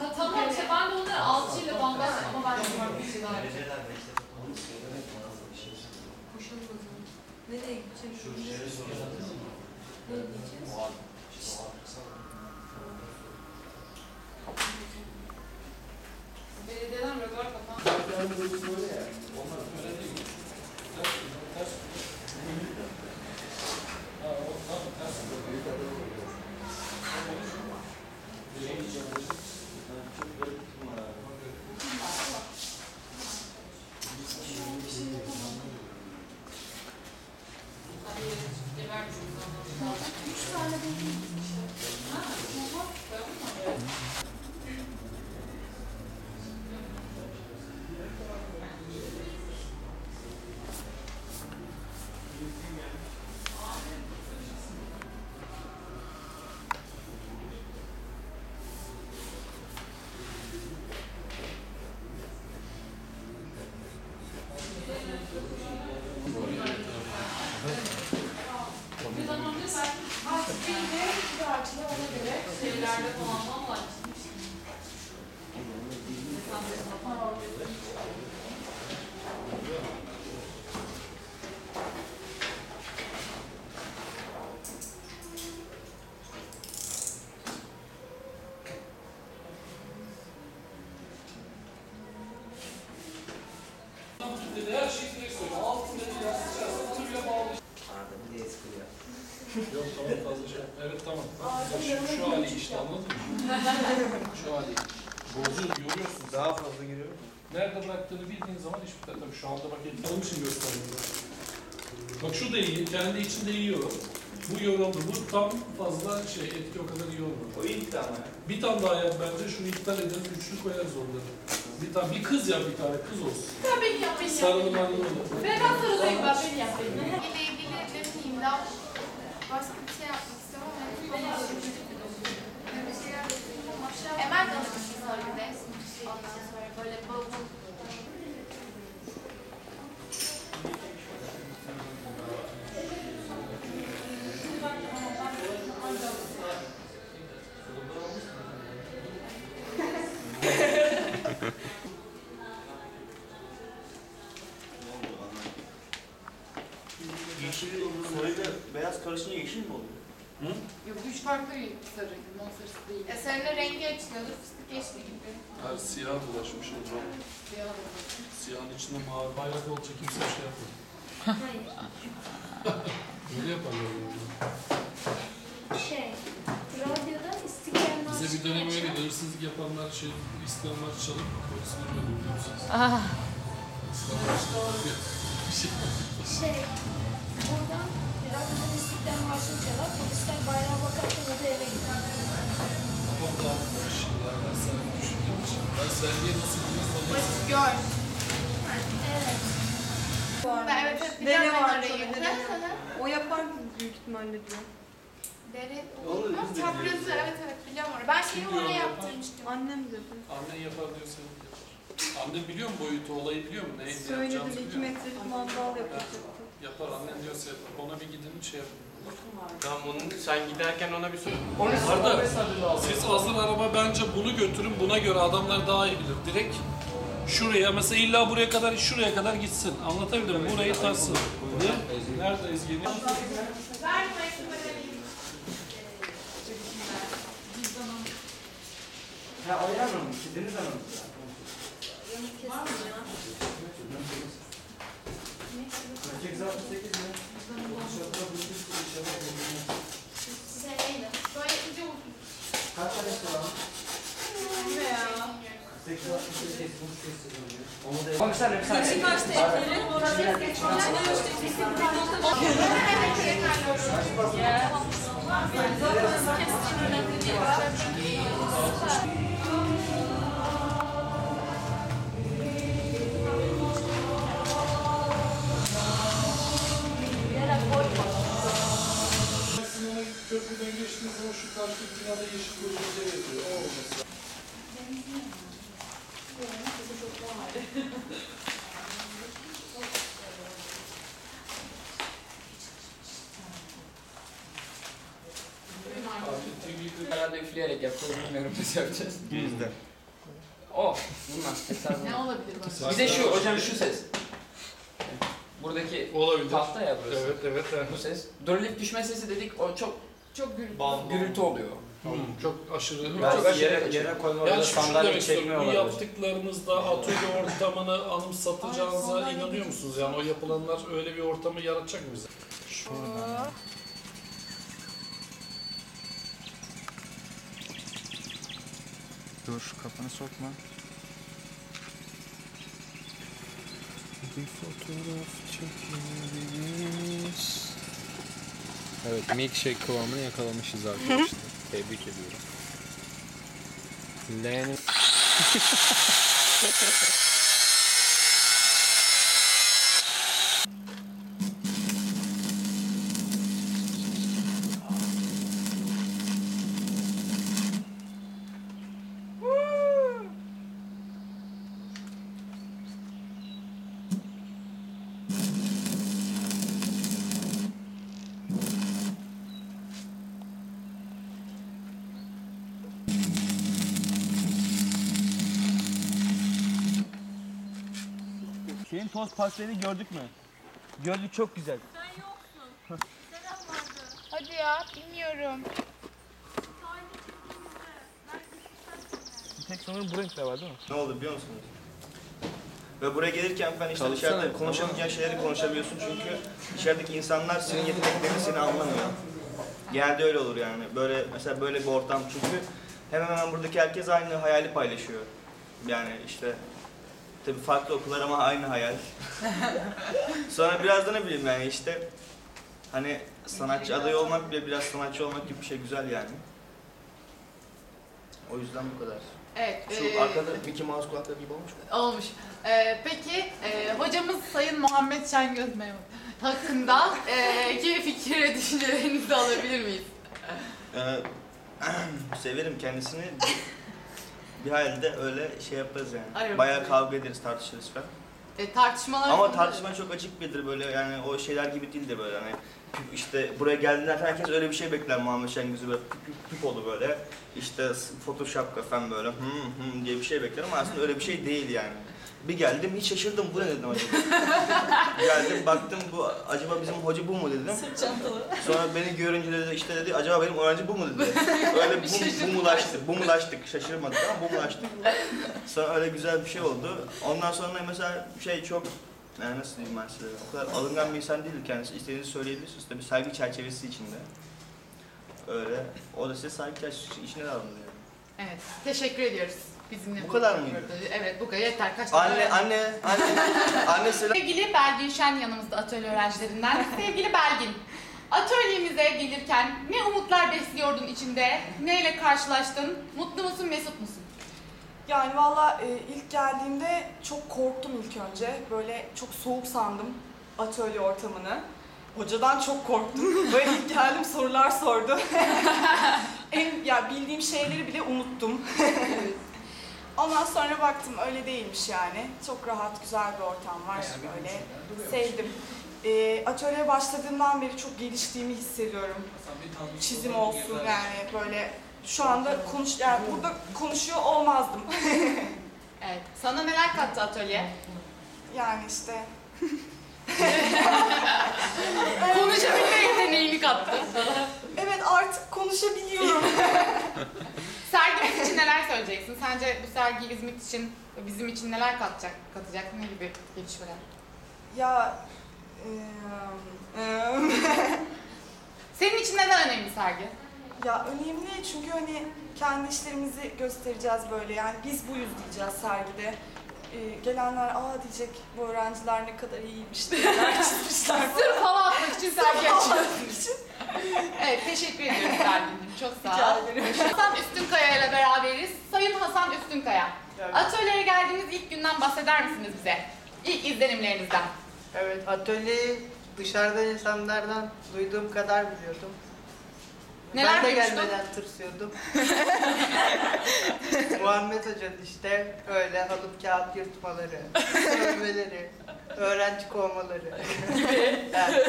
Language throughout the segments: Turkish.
Ha, tamam işte ben de onları alçıyla bandaj ama ben de bir şey var. Ne diyeceğiz? Yerde falan valla çizmiş. Dedi, her şeyi direkt söyle. Altında bir yaz sıçarsa onu bile bağlı. Arada bir de espri yap. Yok tamam fazla şey. Evet tamam. Bak şu, şu hali işte anladın mı? Şu hali. Bozuyor, yoruyorsun. Daha fazla giriyor mu? Nerede bıraktığını bildiğin zaman iş biter. Tabii şu anda bak onun için göstermiyorum. Bak şu da iyi, kendi içinde yiyor. Bu yoruldu. Bu tam fazla şey, etki o kadar iyi olmadı. O ilk ama. Bir tane daha yap bence, şunu iptal edelim, üçlü koyarız onları. Bir tane, bir kız yap bir tane, kız olsun. Ya beni yap, beni yap. Sarılı marılı olur. Ben ben sarılayım ben, beni yap, beni. ile ilgili ne bileyim daha você é mais do tipo Yeah. Beyaz karışınca yeşil mi oluyor? Yok üç farklı sarı, limon sarısı değil. E, sarının rengi açılıyordur fıstık yeşili gibi. Her siyah bulaşmış o zaman. Siyah var. Siyahın içinde mavi bayrak olacak kimse bir şey yapmıyor. Öyle yaparlar. yani. Şey, radyoda istiklalden Bize bir dönem öyle hırsızlık yapanlar şey İslamlar çalıp polisini öldürüyor biliyor musunuz? İslamlar bir şey. Şey, buradan radyoda istiklal marşı çalar, polisler bayrağa bakarken o da eve gider. Babam da. Ya ben sana düşündüğüm için. Ben sergiye nasıl bilmez Basit gör. Evet. Ben evet evet Dere var dere. O yapar büyük ihtimalle diyor. Dere. Biliyoruz ya. evet evet biliyorum orayı. Ben şeyi oraya yaptırmıştım. Annem dedi. Annen yapar diyorsa yapar. Annen biliyor mu boyutu, olayı biliyor mu? Ne, ne Söyledi yapacağımızı de iki biliyor mu? metrelik mandal yapacaktı. Yapar, annen diyorsa yapar. Ona bir gidin şey yapın. Tamam onun sen giderken ona bir sor. Arda, siz hazır araba bence bunu götürün, buna göre adamlar daha iyi bilir. Direkt şuraya, mesela illa buraya kadar, şuraya kadar gitsin. Anlatabilir miyim? Burayı tarsın. Ne? Nerede Ezgi'nin? Ha yer mi? Deniz Hanım. Kaçak 68 mi? Şeyle. Böyle ince uzun. Kaç tane var? Ne ya? 8 68 kesmiş kesiliyor. Onu da Bak sen hep Kaçı kaçta ekleri? Köprüden geçtiğiniz zaman şu karşı binada yeşil gözükleri yapıyor. O olması. Herhalde üfleyerek yapacağız, bilmiyorum nasıl yapacağız. Bizde. O, bilmez. Esas Ne olabilir bak? Bir de şu, hocam şu ses. Buradaki olabilir. tahta ya burası. Evet, evet, evet. Bu ses. Drolif düşme sesi dedik, o çok Çok gürültü. gürültü oluyor. Hmm, çok aşırı. Belki Çok aşırı yere, yere koyma Yani sandalye istiyorum, bu yaptıklarınızda atölye ortamını Ay, anımsatacağınıza sandalye inanıyor musunuz? Yani o yapılanlar öyle bir ortamı yaratacak mı bize? Dur kafanı sokma. Bir fotoğraf çekmeliyiz. Evet milkshake kıvamını yakalamışız arkadaşlar. Tebrik ediyorum. L'nin Benim toz pastelini gördük mü? Gördük çok güzel. Hadi ya bilmiyorum. Bir tek sanırım bu renkte var değil mi? Ne oldu biliyor musunuz? Ve buraya gelirken ben işte dışarıda konuşamayacağın şeyleri konuşabiliyorsun çünkü dışarıdaki insanlar senin yeteneklerini seni anlamıyor. Genelde öyle olur yani. Böyle mesela böyle bir ortam çünkü hemen hemen buradaki herkes aynı hayali paylaşıyor. Yani işte tabii farklı okullar ama aynı hayal. Sonra biraz da ne bileyim yani işte hani sanatçı adayı olmak bile biraz sanatçı olmak gibi bir şey güzel yani. O yüzden bu kadar. Evet. Şu e, arkada Mickey Mouse kulakları gibi olmuş mu? Olmuş. Ee, peki e, hocamız Sayın Muhammed Şengöz Memur hakkında e, ki fikir ve düşüncelerinizi alabilir miyiz? Ee, severim kendisini. Bir, halde öyle şey yaparız yani. Arıyorum. Bayağı kavga ederiz, tartışırız falan. E, tartışmalar Ama tartışma çok açık biridir böyle yani o şeyler gibi değildir böyle hani işte buraya geldiğinde herkes öyle bir şey bekler Muhammed Şengöz'ü böyle püp püp püp oldu böyle işte photoshop falan böyle hım hım diye bir şey bekler ama aslında öyle bir şey değil yani. Bir geldim hiç şaşırdım bu ne dedim acaba. geldim baktım bu acaba bizim hoca bu mu dedim. Sonra beni görünce dedi işte dedi acaba benim öğrenci bu mu dedi. Öyle bu, bu mulaştık, bu mulaştık şaşırmadık ama bu mulaştık. Sonra öyle güzel bir şey oldu. Ondan sonra mesela şey çok yani nasıl diyeyim ben size o kadar alıngan bir insan değildir kendisi. İstediğinizi söyleyebilirsiniz tabii saygı çerçevesi içinde. Öyle. O da size saygı çerçevesi içine de alındı yani. Evet. Teşekkür ediyoruz. Bizimle Bu kadar mıydı? Evet bu kadar yeter. Kaç tane Anne, öğrenci- anne, anne, anne selam. Sevgili Belgin Şen yanımızda atölye öğrencilerinden. Sevgili Belgin, atölyemize gelirken ne umutlar besliyordun içinde? Neyle karşılaştın? Mutlu musun, mesut musun? Yani valla e, ilk geldiğimde çok korktum ilk önce. Böyle çok soğuk sandım atölye ortamını. Hocadan çok korktum. Böyle ilk geldim sorular sordu. en, ya bildiğim şeyleri bile unuttum. Ondan sonra baktım öyle değilmiş yani. Çok rahat, güzel bir ortam var. Böyle sevdim. E, atölyeye başladığımdan beri çok geliştiğimi hissediyorum. Çizim olsun yani böyle şu anda konuş yani burada konuşuyor olmazdım. Evet. Sana neler kattı atölye? Yani işte Konuşabilme yeteneğini kattı. evet artık konuşabiliyorum. Sergimiz için neler söyleyeceksin? Sence bu sergi İzmit için, bizim için neler katacak, katacak? Ne gibi gelişmeler? ya Senin için neden önemli sergi? ya önemli çünkü hani kendi işlerimizi göstereceğiz böyle yani biz buyuz diyeceğiz sergide. Ee, gelenler aa diyecek bu öğrenciler ne kadar iyiymiş neler çizmişler Sırf hava atmak için sergi açıyoruz. Evet, teşekkür ediyoruz Sergin'cim. Çok sağ Rica ol. ederim. Hasan Üstünkaya ile beraberiz. Sayın Hasan Üstünkaya, atölyeye geldiğiniz ilk günden bahseder misiniz bize? İlk izlenimlerinizden. Evet, atölyeyi dışarıdan insanlardan duyduğum kadar biliyordum. Neler ben de duymuştun? gelmeden tırsıyordum. Muhammed Hoca'nın işte öyle alıp kağıt yırtmaları, sövmeleri, öğrenci kovmaları. Yani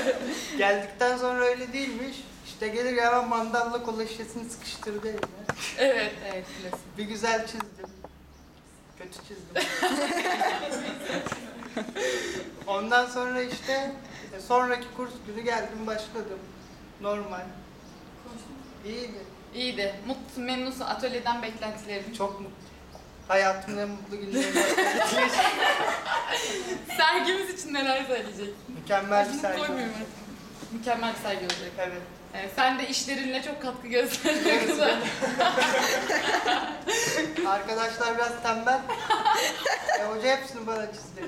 geldikten sonra öyle değilmiş. İşte gelir hemen mandalla kola şişesini sıkıştırdı eline. Evet, evet. klasik. Bir güzel çizdim. Kötü çizdim. Ondan sonra işte e, sonraki kurs günü geldim başladım. Normal. İyiydi. İyiydi. Mutlu, memnunsun. Atölyeden beklentilerin. Çok mutlu. Hayatımın en mutlu günleri. Sergimiz için neler söyleyecek? Mükemmel bir sergi. Koymuyorum artık. Mükemmel bir sergi olacak. Evet. Evet, sen de işlerinle çok katkı gösteriyorsun. Arkadaşlar biraz tembel. E, hoca hepsini bana çizdi.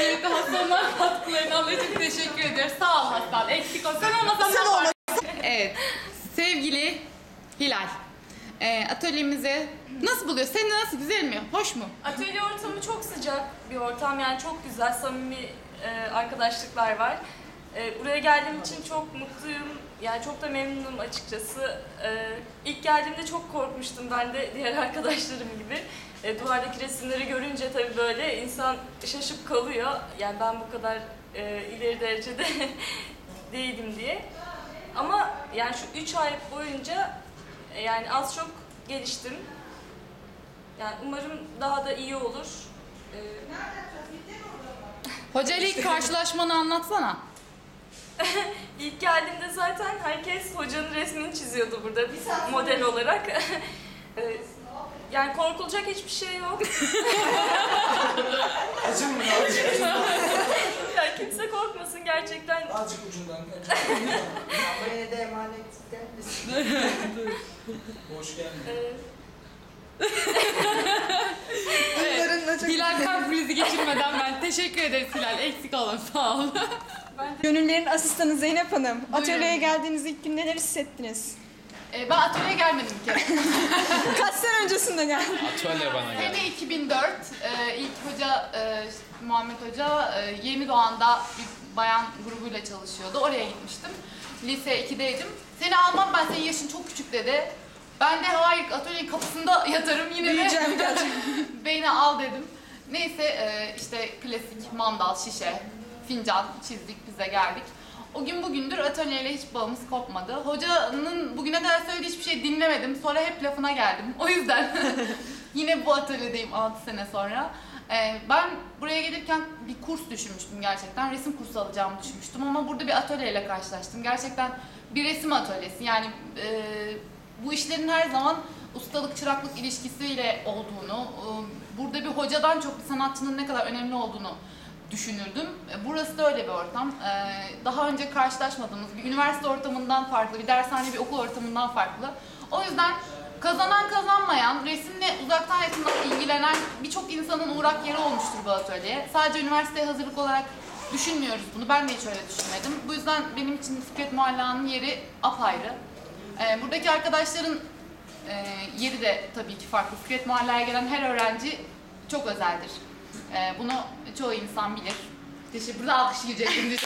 evet, Hasan'a katkılarını aldığı için teşekkür ediyoruz. Sağ ol Hasan. Eksik ol. Sen olmasan Sen olmasan. Evet. Sevgili Hilal. E, atölyemizi nasıl buluyor? Seni nasıl? Güzel mi? Hoş mu? Atölye ortamı çok sıcak bir ortam yani çok güzel, samimi e, arkadaşlıklar var. E, buraya geldiğim için çok mutluyum, yani çok da memnunum açıkçası. E, ilk geldiğimde çok korkmuştum ben de diğer arkadaşlarım gibi. E, duvardaki resimleri görünce tabii böyle insan şaşıp kalıyor. Yani ben bu kadar e, ileri derecede değilim diye. Ama yani şu üç ay boyunca e, yani az çok geliştim. Yani umarım daha da iyi olur. Ee, Hoca ile ilk karşılaşmanı anlatsana. İlk geldiğimde zaten herkes hocanın resmini çiziyordu burada model olarak. Ee, yani korkulacak hiçbir şey yok. Acım mı? Kimse korkmasın gerçekten. Azıcık ucundan. Ama yine de emanet gelmesin. Hoş geldin. Ee, Evet. Hilal kalp krizi geçirmeden ben teşekkür ederiz Hilal. Eksik olun sağ ol. Gönüllerin asistanı Zeynep Hanım. Atölyeye geldiğiniz ilk gün neler hissettiniz? Ee, ben atölyeye gelmedim bir kere. Kaç sene öncesinde geldin? Atölye bana geldi. Sene 2004. Ee, ilk hoca e, Muhammed Hoca e, Yeni Doğan'da bir bayan grubuyla çalışıyordu. Oraya gitmiştim. Lise 2'deydim. Seni almam ben senin yaşın çok küçük dedi. Ben de hayır atölyenin kapısında yatarım yine de. Büyüyeceğim gerçekten. Beni al dedim. Neyse e, işte klasik mandal, şişe, fincan çizdik bize geldik. O gün bugündür atölyeyle hiç bağımız kopmadı. Hocanın bugüne kadar söylediği hiçbir şey dinlemedim. Sonra hep lafına geldim. O yüzden yine bu atölyedeyim 6 sene sonra. E, ben buraya gelirken bir kurs düşünmüştüm gerçekten. Resim kursu alacağımı düşünmüştüm ama burada bir atölyeyle karşılaştım. Gerçekten bir resim atölyesi. Yani e, bu işlerin her zaman ustalık çıraklık ilişkisiyle olduğunu, e, burada bir hocadan çok bir sanatçının ne kadar önemli olduğunu düşünürdüm. E, Burası da öyle bir ortam. E, Daha önce karşılaşmadığımız bir üniversite ortamından farklı, bir dershane, bir okul ortamından farklı. O yüzden kazanan kazanmayan, resimle uzaktan yakından ilgilenen birçok insanın uğrak yeri olmuştur bu atölye. Sadece üniversiteye hazırlık olarak düşünmüyoruz bunu. Ben de hiç öyle düşünmedim. Bu yüzden benim için Fikret Muhalla'nın yeri apayrı. E, Buradaki arkadaşların yeri de tabii ki farklı. Fikret Muhalla'ya gelen her öğrenci çok özeldir. E, bunu çoğu insan bilir. Teşekkür, burada alkış yiyecektim.